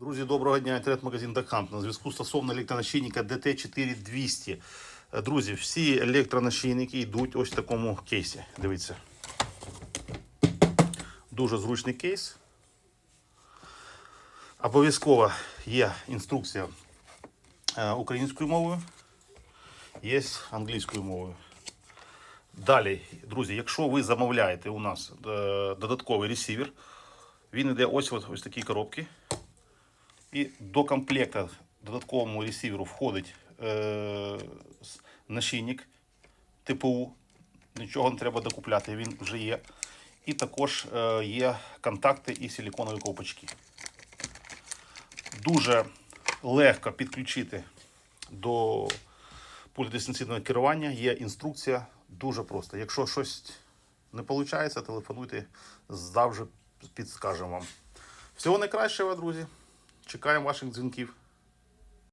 Друзі, доброго дня. Інтернет-магазин Дакамп. На зв'язку стосовно електронощільника DT4200. Е, Друзі, всі електронощільники йдуть ось в такому кейсі. Дивіться. Дуже зручний кейс. Обов'язково є інструкція е, українською мовою, є англійською мовою. Далі, друзі, якщо ви замовляєте у нас е, додатковий ресівер, він йде ось ось, ось такі коробки. І до комплекта додатковому ресіверу входить е, нашийник ТПУ. Нічого не треба докупляти, він вже є. І також е, є контакти і силіконові ковпачки. Дуже легко підключити до пульт дистанційного керування. Є інструкція дуже просто. Якщо щось не виходить, телефонуйте, завжди підскажемо вам. Всього найкращого, друзі. Чекаємо ваших дзвінків.